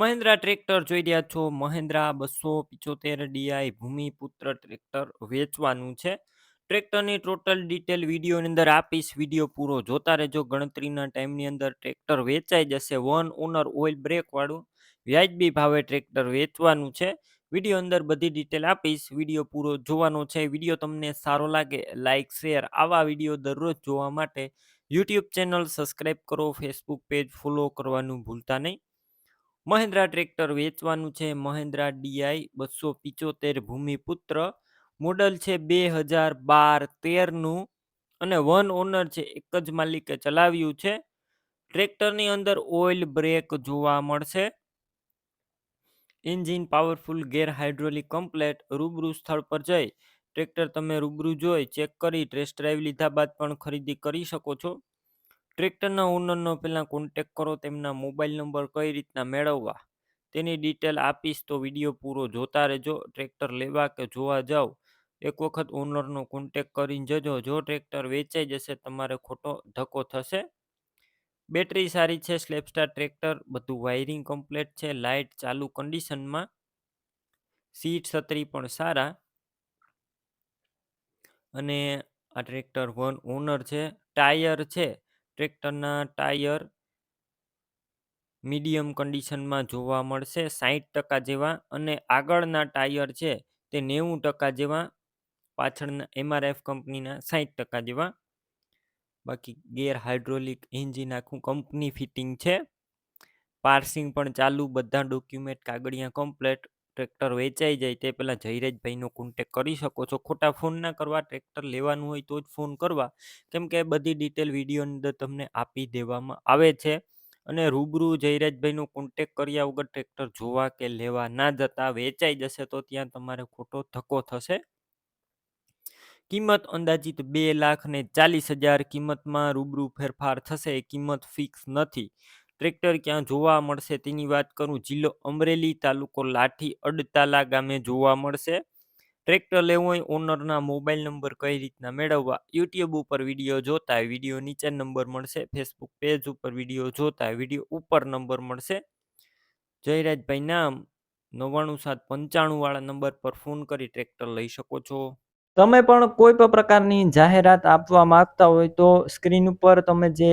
Mahindra tractor જોઈ રહ્યા છો. મહિન્દ્રા બસો પિચોતેર ડીઆઈ ભૂમિપુત્ર ટ્રેક્ટર વેચવાનું છે. ટ્રેક્ટરની ટોટલ ડિટેલ વિડીયોની અંદર આપીશ. વીડિયો પૂરો જોતા રહેજો. ગણતરીના ટાઈમની અંદર ટ્રેક્ટર વેચાઈ જશે. વન ઓનર ઓઇલ બ્રેકવાળું વ્યાજબી ભાવે ટ્રેક્ટર વેચવાનું છે. વીડિયો અંદર બધી ડિટેલ આપીશ. વીડિયો પૂરો જોવાનો છે. વીડિયો તમને સારો લાગે લાઇક શેર આવા વીડિયો દરરોજ જોવા માટે યુટ્યુબ ચેનલ સબસ્ક્રાઈબ કરો. ફેસબુક પેજ ફોલો કરવાનું ભૂલતા નહીં. મહિન્દ્રા ટ્રેક્ટર વેચવાનું છે. મહિન્દ્રા ડીઆઈ બસો પિચોતેર ભૂમિપુત્ર. મોડલ છે બે હજાર બાર તેરનું અને વન ઓનર છે એક જ માલિકે ચલાવ્યું છે. ટ્રેક્ટરની અંદર ઓઇલ બ્રેક જોવા મળશે. Engine powerful gear hydraulic complete રૂબરૂ સ્થળ પર જઈ. ટ્રેક્ટર તમે રૂબરૂ જોઈ, ચેક કરી, ટેસ્ટ ડ્રાઈવ લીધા બાદ પણ ખરીદી કરી શકો છો. ટ્રેક્ટરના ઓનરનો પહેલાં કોન્ટેક કરો, તેમના મોબાઈલ નંબર કઈ રીતના મેળવવા, તેની ડિટેલ આપીશ તો વીડિયો પૂરો જોતા રહેજો. ટ્રેક્ટર લેવા કે જોવા જાઓ એક વખત ઓનરનો કોન્ટેક કરીને જજો. જો ટ્રેક્ટર વેચાઈ જશે, તમારે ખોટો ધક્કો થશે. બેટરી સારી છે સ્લેપસ્ટાર ટ્રેક્ટર, બધું વાયરિંગ કમ્પ્લીટ છે, લાઇટ ચાલુ કન્ડિશનમાં સીટ છત્રી પણ સારા. અને આ ટ્રેક્ટર વન ઓનર છે, ટાયર છે. ટ્રેક્ટરના ટાયર મીડિયમ કન્ડિશનમાં જોવા મળશે સાહીઠ ટકા જેવા અને આગળના ટાયર છે તે નેવું ટકા જેવા, પાછળના એમઆરએફ કંપનીના સાહીઠ ટકા જેવા. બાકી ગેર હાઇડ્રોલિક એન્જિન આખું કંપની ફિટિંગ છે. પાર્સિંગ પણ ચાલુ, બધા ડોક્યુમેન્ટ કાગળિયા કમ્પ્લેટ. ટ્રેક્ટર વેચાઈ જાય તે પહેલાં જયરાજભાઈનો કોન્ટેક કરી શકો છો. ખોટા ફોન ના કરવા, ટ્રેક્ટર લેવાનું હોય તો જ ફોન કરવા. કેમ કે બધી ડિટેલ વિડીયોની અંદર તમને આપી દેવામાં આવે છે. અને રૂબરૂ જયરાજભાઈનો કોન્ટેક કર્યા વગર ટ્રેક્ટર જોવા કે લેવા ના જતા વેચાઈ જશે તો ત્યાં તમારે ખોટો ધક્કો થશે. કિંમત અંદાજિત બે લાખ ને ચાલીસ હજાર કિંમતમાં રૂબરૂ ફેરફાર થશે. કિંમત ફિક્સ નથી. ટ્રેક્ટર ક્યાં જોવા મળશે તેની વાત કરું, જિલ્લો અમરેલી તાલુકો લાઠી અડતાલા ગામે જોવા મળશે. ટ્રેક્ટર લેવું હોય ઓનરના મોબાઈલ નંબર કઈ રીતના મેળવવા, યુટ્યુબ ઉપર વીડિયો જોતા વીડિયો નીચે નંબર મળશે, ફેસબુક પેજ ઉપર વીડિયો જોતા વીડિયો ઉપર નંબર મળશે. જયરાજભાઈ નામ, નવ્વાણું સાત પંચાણું વાળા નંબર પર ફોન કરી ટ્રેક્ટર લઈ શકો છો. તમે પણ કોઈ પણ પ્રકારની જાહેરાત આપવા માંગતા હોય તો સ્ક્રીન ઉપર તમે જે